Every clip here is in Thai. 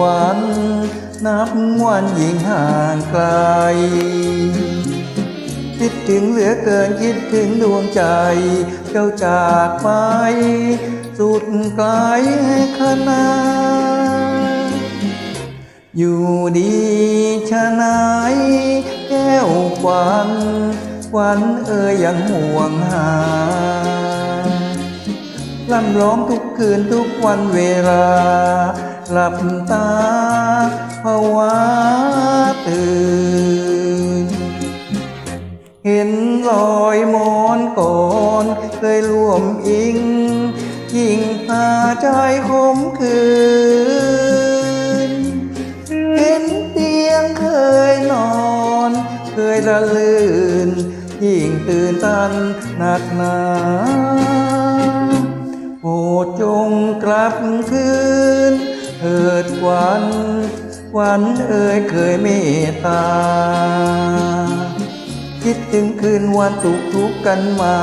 วัญนับวันยิ่งห่างไกล คิดถึงเหลือเกินคิดถึงดวงใจ เจ้าจากไป สุดไกลขนาอยู่ดีชะนายแก้วควันควันเอ่ยยังห่วงหาล่ำร้องทุกคืนทุกวันเวลา หลับตาภาวะตื่น เห็นรอยมอนก่อนเคยร่วมอิง ยิ่งตาใจขมคืน เห็นเตียงเคยนอน เคยละลื่น ยิ่งตื่นตันหนักหนาโปรดจงกลับคืน วันวันเอ่ยเคยเมตตา คิดถึงคืนวันสุขทุกกันมา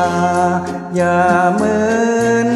อย่าเมิน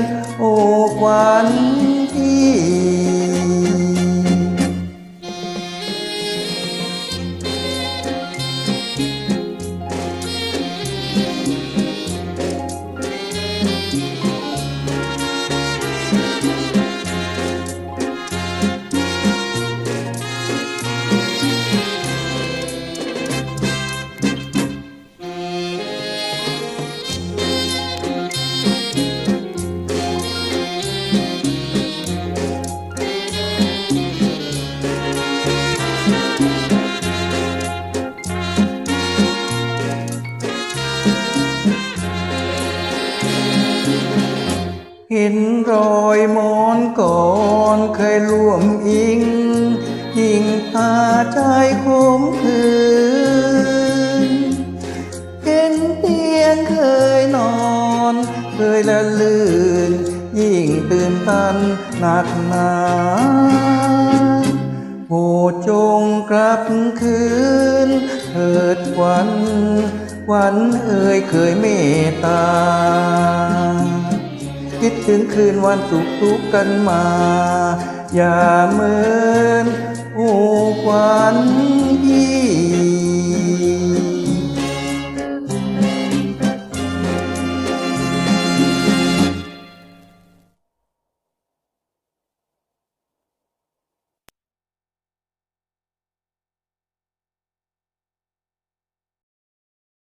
ห็นรอยมอนก่อนเคยร่วมอิง ยิ่งตาใจคมคืนเห็นเตียงเคยนอน เคยละลื่น ยิ่งตื่นตันหนักหนาโปรดจงกลับคืนเถิดวัน วันเอ่ยเคยเมตตา คิดถึงคืนวันสุขทุกกันมา อย่าเมินโอ้ควัน